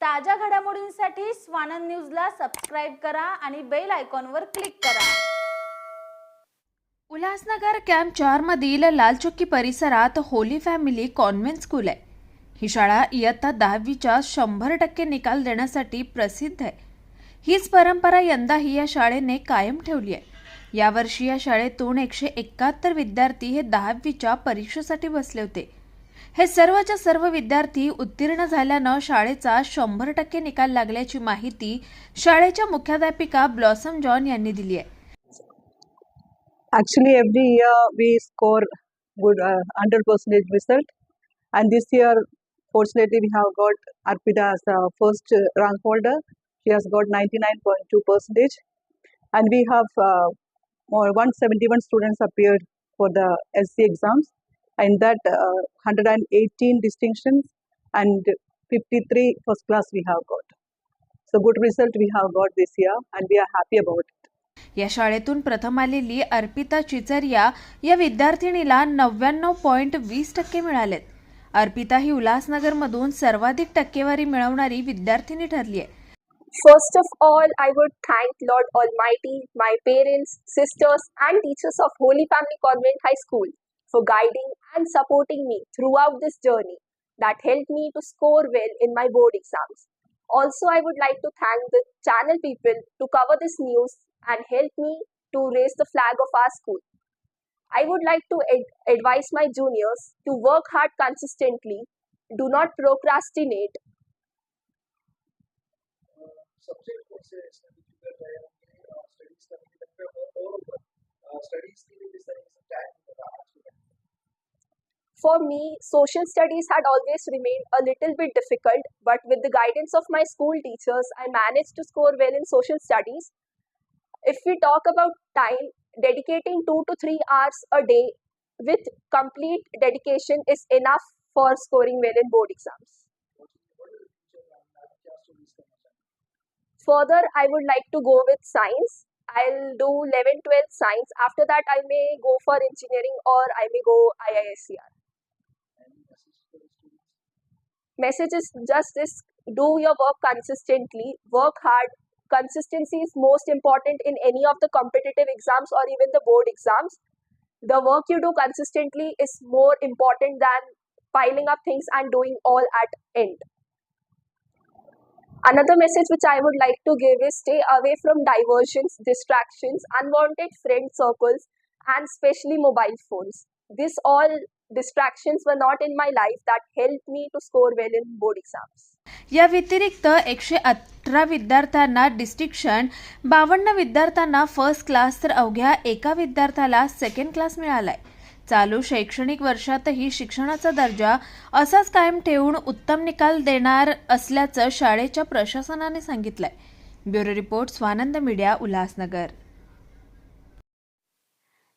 ताज्या घडामोडींसाठी स्वानंद न्यूजला सबस्क्राईब करा आणि बेल आयकॉनवर क्लिक करा. उल्हासनगर कॅम्प चारमधील लालचौकी परिसरात होली फॅमिली कॉन्व्हेंट स्कूल आहे. ही शाळा इयत्ता दहावीच्या शंभर टक्के निकाल देण्यासाठी प्रसिद्ध आहे. हीच परंपरा यंदाही या शाळेने कायम ठेवली आहे. यावर्षी या शाळेतून एकशे एकाहत्तर विद्यार्थी हे दहावीच्या परीक्षेसाठी बसले होते. हे सर्वच्या सर्व विद्यार्थी उत्तीर्ण झाल्यानं शाळेचा शंभर टक्के निकाल लागल्याची माहिती शाळेच्या मुख्याध्यापिका ब्लॉसम जॉन यांनी दिली आहे. Actually every year we score good hundred percentage result and this year fortunately we have got Arpita a first rank holder he has got ninety nine point two percentage and we have one seventy one students appear for the S C exams in that uh, 118 distinctions and 53 first class we have got. So good result we have got this year and we are happy about it. या शाळेतून प्रथम आलेली अर्पिता चिचरिया या विद्यार्थिनीला नव्याण्णव point वीस टक्के मिळालेत. अर्पिता ही उल्हासनगरमधून सर्वाधिक टक्केवारी मिळवणारी विद्यार्थिनी ठरली आहे first of all I would thank Lord all my my parents sisters and teachers of Holy Family Convent high school for guiding and supporting me throughout this journey that helped me to score well in my board exams. Also, I would like to thank the channel people to cover this news and help me to raise the flag of our school. I would like to ad- advise my juniors to work hard consistently, do not procrastinate, For me, social studies had always remained a little bit difficult, but with the guidance of my school teachers, I managed to score well in social studies. If we talk about time, dedicating two to three hours a day with complete dedication is enough for scoring well in board exams. Further, I would like to go with science. I'll do 11 12 science. After that, I may go for engineering or I may go IISCR message is just this do your work consistently. Work hard. Consistency is most important in any of the competitive exams or even the board exams. The work you do consistently is more important than piling up things and doing all at end. Another message which i would like to give is stay away from diversions distractions unwanted friend circles and especially mobile phones. This all distractions was not in my life that help me to score well in board exams या व्यतिरिक्त एकशे अठरा विद्यार्थ्यांना डिस्टिक्शन बावन्न विद्यार्थ्यांना first class तर अवघ्या एका विद्यार्थ्याला सेकंड क्लास मिळालाय. चालू शैक्षणिक वर्षातही शिक्षणाचा दर्जा असाच कायम ठेवून उत्तम निकाल देणार असल्याचं शाळेच्या प्रशासनाने सांगितलंय. Bureau report Swanand media Ulhasnagar.